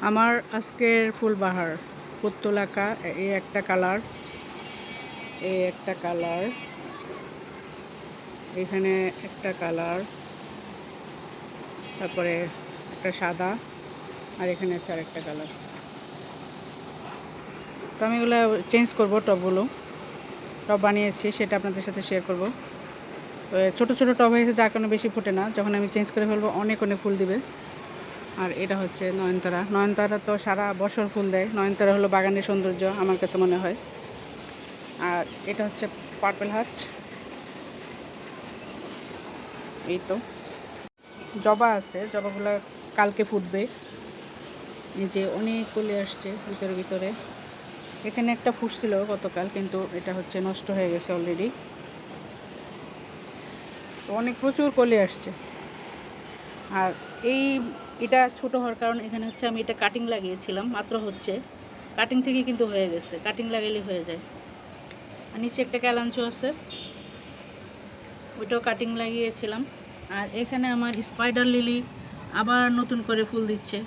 আমার আজকের ফুলবাহার, পুত্তলাকা, এই একটা কালার, এই একটা কালার, এখানে একটা কালার, তারপরে একটা সাদা, আর এখানে স্যার একটা কালার। তো আমি এগুলো চেঞ্জ করব টবগুলো টব বানিয়েছি, সেটা আপনাদের সাথে শেয়ার করব। তো ছোটো ছোটো টব হয়েছে, যার কারণে বেশি ফোটে না। যখন আমি চেঞ্জ করে ফেলব, অনেক অনেক ফুল দিবে। আর এটা হচ্ছে নয়নতারা। নয়নতারা তো সারা বছর ফুল দেয়। নয়নতারা হলো বাগানের সৌন্দর্য, আমার কাছে মনে হয়। আর এটা হচ্ছে পার্পেল হার্ট এই তো। জবা আছে, জবাগুলো কালকে ফুটবে। এই যে অনেক কলি আসছে ভিতরে ভিতরে। এখানে একটা ফুটছিল গতকাল, কিন্তু এটা হচ্ছে নষ্ট হয়ে গেছে অলরেডি অনেক প্রচুর কলি আসছে। আর এই এটা ছোট হওয়ার কারণ এখানে হচ্ছে আমি এটা কাটিং লাগিয়েছিলাম, মাত্র হচ্ছে। কাটিং থেকে কিন্তু হয়ে গেছে কাটিং লাগাইলে হয়ে যায়। আর নিচে একটা ক্যালাঞ্চো আছে, ওইটাও কাটিং লাগিয়েছিলাম। আর এখানে আমার স্পাইডার লিলি আবার নতুন করে ফুল দিচ্ছে।